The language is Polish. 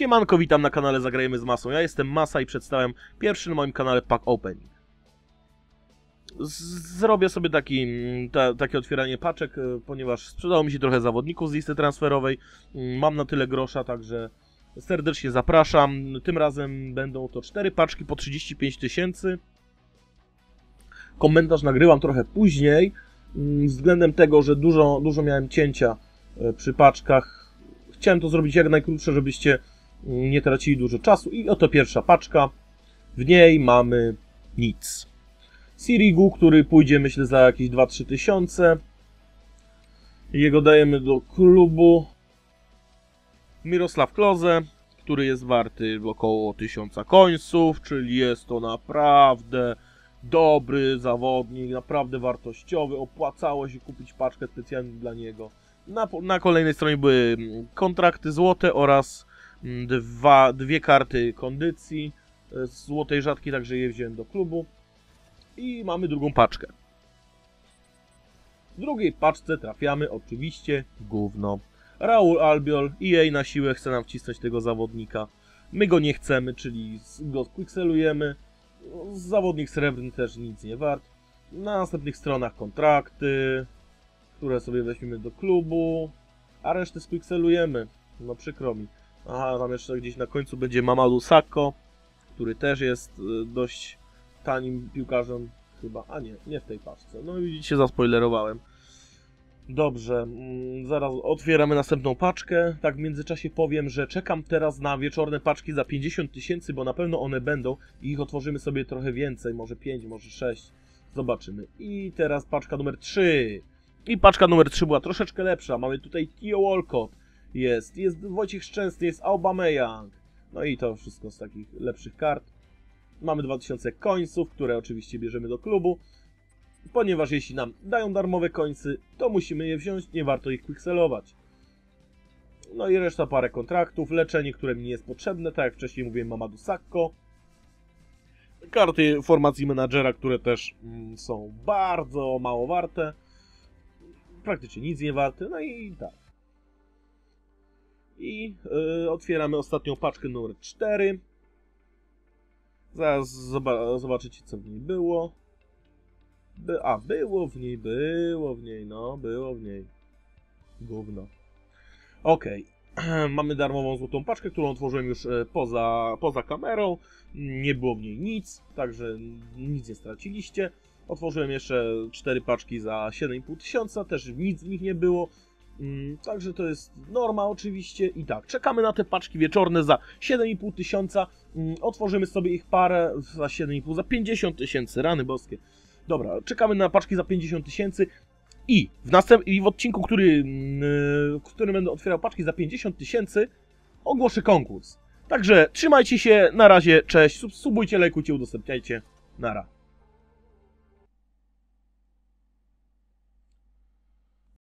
Siemanko, witam na kanale Zagrajemy z Masą. Ja jestem Masa i przedstawiam pierwszy na moim kanale pack opening. Zrobię sobie taki, ta, takie otwieranie paczek, e, ponieważ sprzedało mi się trochę zawodników z listy transferowej. Mm, Mam na tyle grosza, także serdecznie zapraszam. Tym razem będą to cztery paczki po 35 tysięcy. Komentarz nagrywam trochę później, mm, względem tego, że dużo, dużo miałem cięcia e, przy paczkach. Chciałem to zrobić jak najkrótsze, żebyście nie tracili dużo czasu. I oto pierwsza paczka. W niej mamy nic. Sirigu, który pójdzie myślę za jakieś 2-3 tysiące. Jego dajemy do klubu. Mirosław Kloze, który jest warty około 1000 końców, czyli jest to naprawdę dobry zawodnik, naprawdę wartościowy. Opłacało się kupić paczkę specjalnie dla niego. Na, na kolejnej stronie były kontrakty złote oraz dwa, dwie karty kondycji e, z złotej rzadkiej, także je wziąłem do klubu. I mamy drugą paczkę. W drugiej paczce trafiamy oczywiście gówno. Raul Albiol i jej na siłę chce nam wcisnąć tego zawodnika. My go nie chcemy, czyli go quickselujemy. Zawodnik srebrny też nic nie wart. Na następnych stronach kontrakty, które sobie weźmiemy do klubu, a resztę squickselujemy. No przykro mi. Aha, tam jeszcze gdzieś na końcu będzie Mamadou Sakko, który też jest y, dość tanim piłkarzem chyba. A nie, nie w tej paczce. No widzicie, zaspoilerowałem. Dobrze, mm, zaraz otwieramy następną paczkę. Tak w międzyczasie powiem, że czekam teraz na wieczorne paczki za 50 tysięcy, bo na pewno one będą i ich otworzymy sobie trochę więcej, może 5, może 6. Zobaczymy. I teraz paczka numer 3. I paczka numer 3 była troszeczkę lepsza. Mamy tutaj Tio Walcott, jest, jest Wojciech Szczęsny, jest Aubameyang. No i to wszystko z takich lepszych kart. Mamy 2000 końców, które oczywiście bierzemy do klubu. Ponieważ jeśli nam dają darmowe końcy, to musimy je wziąć, nie warto ich quickselować. No i reszta parę kontraktów, leczenie, które mi nie jest potrzebne, tak jak wcześniej mówiłem, Mamadou Sakko. Karty formacji menadżera, które też mm, są bardzo mało warte. Praktycznie nic nie warte, no i tak. I y, otwieramy ostatnią paczkę numer 4. Zaraz zoba- zobaczycie, co w niej było. By, a, było w niej, było w niej, no, było w niej. Gówno. Okej. Mamy darmową złotą paczkę, którą otworzyłem już e, poza, poza kamerą. Nie było w niej nic, także nic nie straciliście. Otworzyłem jeszcze cztery paczki za 7,5 tysiąca, też nic w nich nie było. Mm, Także to jest norma oczywiście. I tak, czekamy na te paczki wieczorne za 7,5 tysiąca. Mm, Otworzymy sobie ich parę za 7,5, za 50 tysięcy, rany boskie. Dobra, czekamy na paczki za 50 tysięcy. I w następ... i w odcinku, który, mm, w którym będę otwierał paczki za 50 tysięcy, ogłoszę konkurs. Także trzymajcie się, na razie, cześć, sub- subujcie, lajkujcie, udostępniajcie, nara.